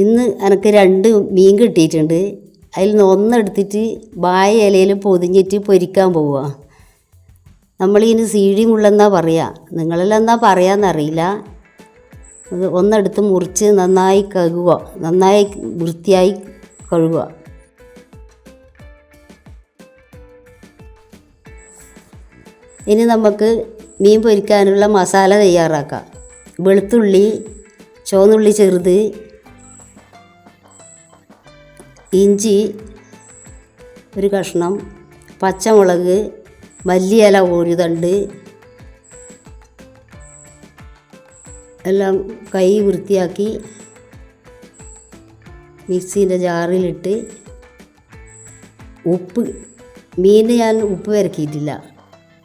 ഇന്ന് എനിക്ക് രണ്ട് മീൻ കിട്ടിയിട്ടുണ്ട്. അതിൽ നിന്ന് ഒന്നെടുത്തിട്ട് വായ ഇലയിൽ പൊതിഞ്ഞിട്ട് പൊരിക്കാൻ പോവുക നമ്മളിതിന് സീഴി മുള്ളെന്നാ പറയുക നിങ്ങളെല്ലാം എന്നാ പറയാമെന്നറിയില്ല ഒന്നെടുത്ത് മുറിച്ച് നന്നായി കഴുകുക. നന്നായി വൃത്തിയായി കഴുകുക. ഇനി നമുക്ക് മീൻ പൊരിക്കാനുള്ള മസാല തയ്യാറാക്കാം. വെളുത്തുള്ളി ചുവന്നുള്ളി ചെറുത് ഇഞ്ചി ഒരു കഷ്ണം പച്ചമുളക് മല്ലിയില ഒരു തണ്ട് എല്ലാം കൈ വൃത്തിയാക്കി മിക്സീന്റെ ജാറിലിട്ട് ഉപ്പ് മീൻ ഞാൻ ഉപ്പ് വരക്കിയിട്ടില്ല.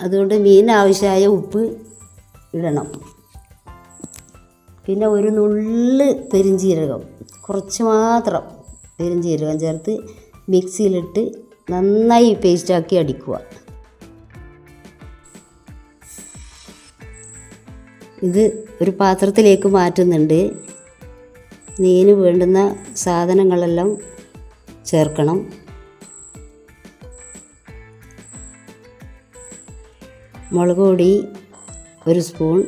അതുകൊണ്ട് മീൻ ആവശ്യമായ ഉപ്പ് ഇടണം. പിന്നെ ഒരു നുള്ള് പെരിഞ്ചീരകം കുറച്ച് മാത്രം. പെരിഞ്ചീരകം ചേർത്ത് മിക്സിയിലിട്ട് നന്നായി പേസ്റ്റാക്കി അടിക്കുക. ഇത് ഒരു പാത്രത്തിലേക്ക് മാറ്റുന്നുണ്ട്. മീന് വേണ്ടുന്ന സാധനങ്ങളെല്ലാം ചേർക്കണം. മുളക് പൊടി ഒരു സ്പൂൺ.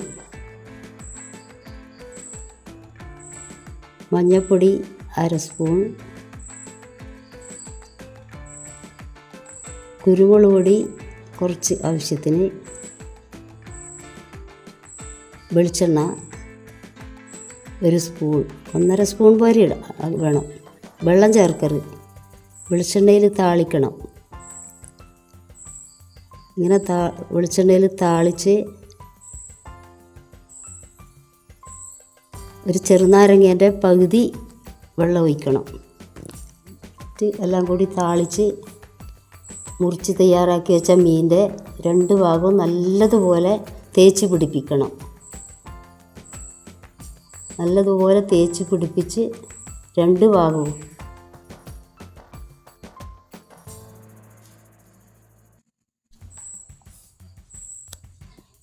മഞ്ഞൾപ്പൊടി അര സ്പൂൺ. കുരുമുളക് പൊടി കുറച്ച് ആവശ്യത്തിന് വെളിച്ചെണ്ണ ഒരു സ്പൂൺ ഒന്നര സ്പൂൺ അത് വേണം. വെള്ളം ചേർക്കരുത്. വെളിച്ചെണ്ണയിൽ താളിക്കണം. ഇങ്ങനെ താ വെളിച്ചെണ്ണയിൽ താളിച്ച് ഒരു ചെറുനാരങ്ങേന്റെ പകുതി വെള്ളം ഒഴിക്കണം. എല്ലാം കൂടി താളിച്ച് മുറിച്ച് തയ്യാറാക്കി വെച്ച മീന്റെ രണ്ട് ഭാഗവും നല്ലതുപോലെ തേച്ച് പിടിപ്പിക്കണം. നല്ലതുപോലെ തേച്ച് പിടിപ്പിച്ച് രണ്ട് ഭാഗവും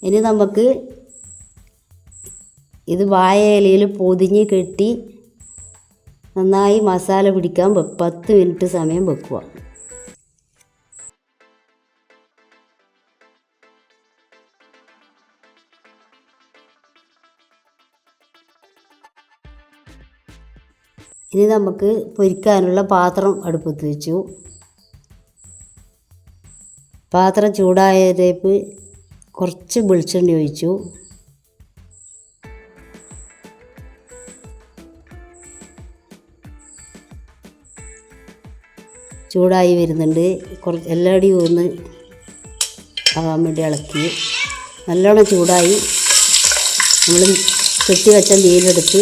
ഇനി നമുക്ക് ഇത് വായ ഇലയിൽ പൊതിഞ്ഞ് കെട്ടി നന്നായി മസാല പിടിക്കാൻ പത്ത് മിനിറ്റ് സമയം വെക്കുക. ഇനി നമുക്ക് പൊരിക്കാനുള്ള പാത്രം അടുപ്പത്ത് വെച്ചു. പാത്രം ചൂടായതേപ്പ് കുറച്ച് വെളിച്ചെണ്ണ ഒഴിച്ചു. ചൂടായി വരുന്നുണ്ട്. കുറച്ച് എല്ലാടിയും ഒന്ന് ആവാൻ വേണ്ടി ഇളക്കി. നല്ലോണം ചൂടായി. നമ്മൾ കെട്ടി വെച്ച മീനെടുത്ത്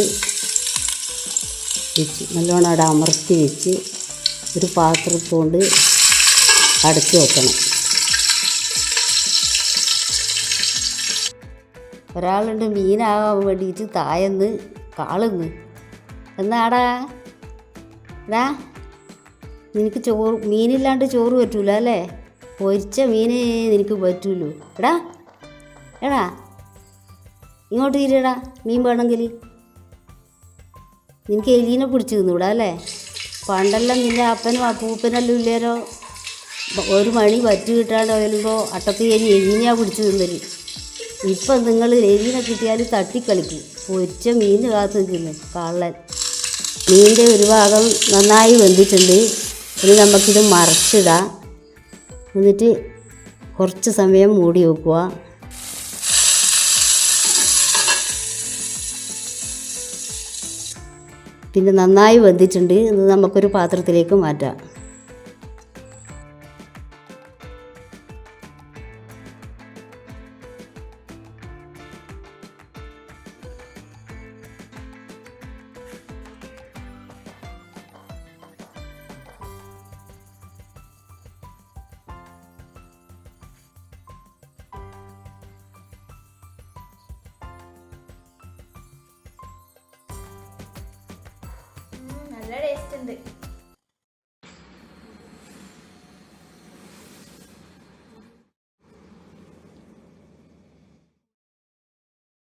വെച്ച് നല്ലോണം അവിടെ അമർത്തി വെച്ച് ഒരു പാത്രത്തോണ്ട് അടച്ചു വെക്കണം. ഒരാളുണ്ട് മീനാകാൻ വേണ്ടിയിട്ട് തായന്ന് കാളുന്ന്. എന്നാടാ? എടാ നിനക്ക് ചോറ് മീനില്ലാണ്ട് ചോറ് പറ്റൂല അല്ലേ? പൊരിച്ച മീനേ നിനക്ക് പറ്റൂലൂ. എടാ എടാ ഇങ്ങോട്ട് തീരടാ മീൻ വേണമെങ്കിൽ. നിനക്ക് എലീനെ പിടിച്ച് തിന്നൂടാ അല്ലേ? പണ്ടെല്ലാം നിന്റെ അപ്പനും അപ്പൂപ്പനെല്ലാം ഇല്ലേരോ ഒരു മണി വറ്റ് കിട്ടാണ്ട് വരുമ്പോൾ അട്ടത്ത് എലി എലീനെയാ പിടിച്ച് തിന്നൽ ഇപ്പം നിങ്ങൾ എലീനെ കിട്ടിയാൽ തട്ടിക്കളിക്കും. പൊരിച്ച മീൻ കാത്തു നിൽക്കുന്നു കള്ളൻ. മീന്റെ ഒരു ഭാഗം നന്നായി വെന്തിട്ടുണ്ട്. ഇനി നമുക്കിത് മറച്ചിടാം. എന്നിട്ട് കുറച്ച് സമയം മൂടി വെക്കുക. പിന്നെ നന്നായി വെന്തിട്ടുണ്ട് ഇത് നമുക്കൊരു പാത്രത്തിലേക്ക് മാറ്റാം. നല്ല ടേസ്റ്റ് ഉണ്ട്